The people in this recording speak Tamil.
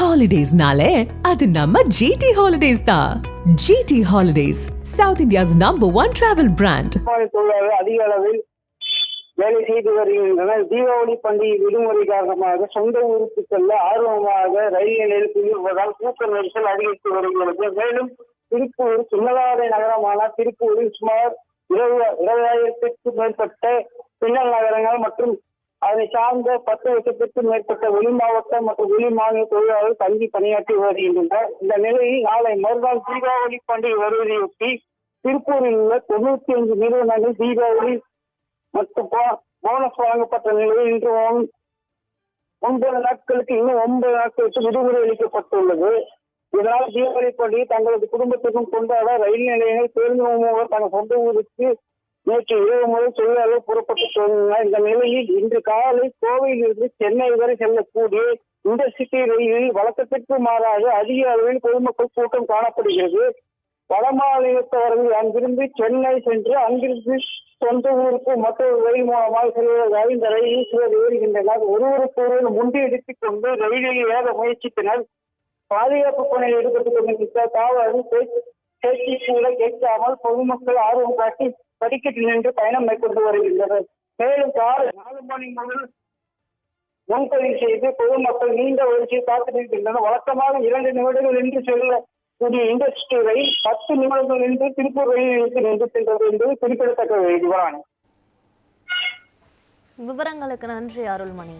ஹாலிடேஸ்னாலே அது நம்ம ஜிடி ஹாலிடேஸ் தான் GT holidays South India's number one travel brand அதிக அளவில் வேலை செய்து வருகின்றனர். தீபாவளி பண்டிகை விடுமுறை காரணமாக சொந்த ஊருக்கு செல்ல ஆர்வமாக ரயில் நிலையில் குளிர்வதால் கூட்ட நெரிசல் அதிகரித்து வருகிறது. மேலும் திருப்பூர் சின்னதாரை நகரமான திருப்பூரில் சுமார் இருபது இருபதாயிரத்திற்கும் மேற்பட்ட பின்னல் நகரங்கள் மற்றும் அதனை சார்ந்த பத்து லட்சத்திற்கும் மேற்பட்ட வெளி மாவட்ட மற்றும் வெளி மாநில தொழிலாளர்கள் தங்கி பணியாற்றி வருகின்றனர். இந்த நிலையில் நாளை மறுநாள் தீபாவளி பண்டிகை வருவதையொட்டி திருப்பூரில் உள்ள தொண்ணூத்தி அஞ்சு நிறுவனங்கள் தீபாவளி மற்றும் போனஸ் வழங்கப்பட்ட நிலையில் இன்று ஒன்பது நாட்களுக்கு இன்னும் ஒன்பது நாட்களுக்கு விடுமுறை அளிக்கப்பட்டுள்ளது. இதனால் தீபாவளி பண்டிகை தங்களது குடும்பத்துக்கும் கொண்டாட ரயில் நிலையங்கள் பேருந்து மூலம் தங்கள் சொந்த ஊருக்கு நேற்று இரவு முறை தொழிலாளர் புறப்பட்டு சென்றனர் இந்த நிலையில் இன்று காலை கோவையிலிருந்து சென்னை வரை செல்லக்கூடிய இந்த சிட்டி ரயிலில் வழக்கத்திற்கு மாறாக அதிக அளவில் பொதுமக்கள் கூட்டம் காணப்படுகிறது. வடமாநிலத்தவர்கள் அங்கிருந்து சென்னை சென்று அங்கிருந்து சொந்த ஊருக்கு மற்றொரு ரயில் மூலமாக செல்வதற்காக இந்த ரயிலில் சிலர் ஏறுகின்றனர். ஒருவருக்கு ஒருவர் முண்டியடித்துக் கொண்டு ரயிலில் ஏற முயற்சித்தனர். பாதுகாப்பு பணியில் ஈடுபட்டுக் கொண்டிருந்த காவலர்கள் பேச்சு கூட கேட்காமல் பொதுமக்கள் ஆர்வம் காட்டி படிக்கட்டில் நின்று பயணம் மேற்கொண்டு வருகின்றனர். மேலும் காலை நாலு மணி முதல் முன்பதிவு செய்து பொதுமக்கள் நீண்ட வரிசையில் காத்திருக்கின்றனர் வழக்கமாக இரண்டு நிமிடங்கள் நின்று செல்லக்கூடிய இந்த ரயில் பத்து நிமிடங்கள் நின்று திருப்பூர் ரயில் நிலையத்தில் நின்று சென்றது என்பது குறிப்பிடத்தக்க இதுவான விவரங்களுக்கு நன்றி அருள்மணி.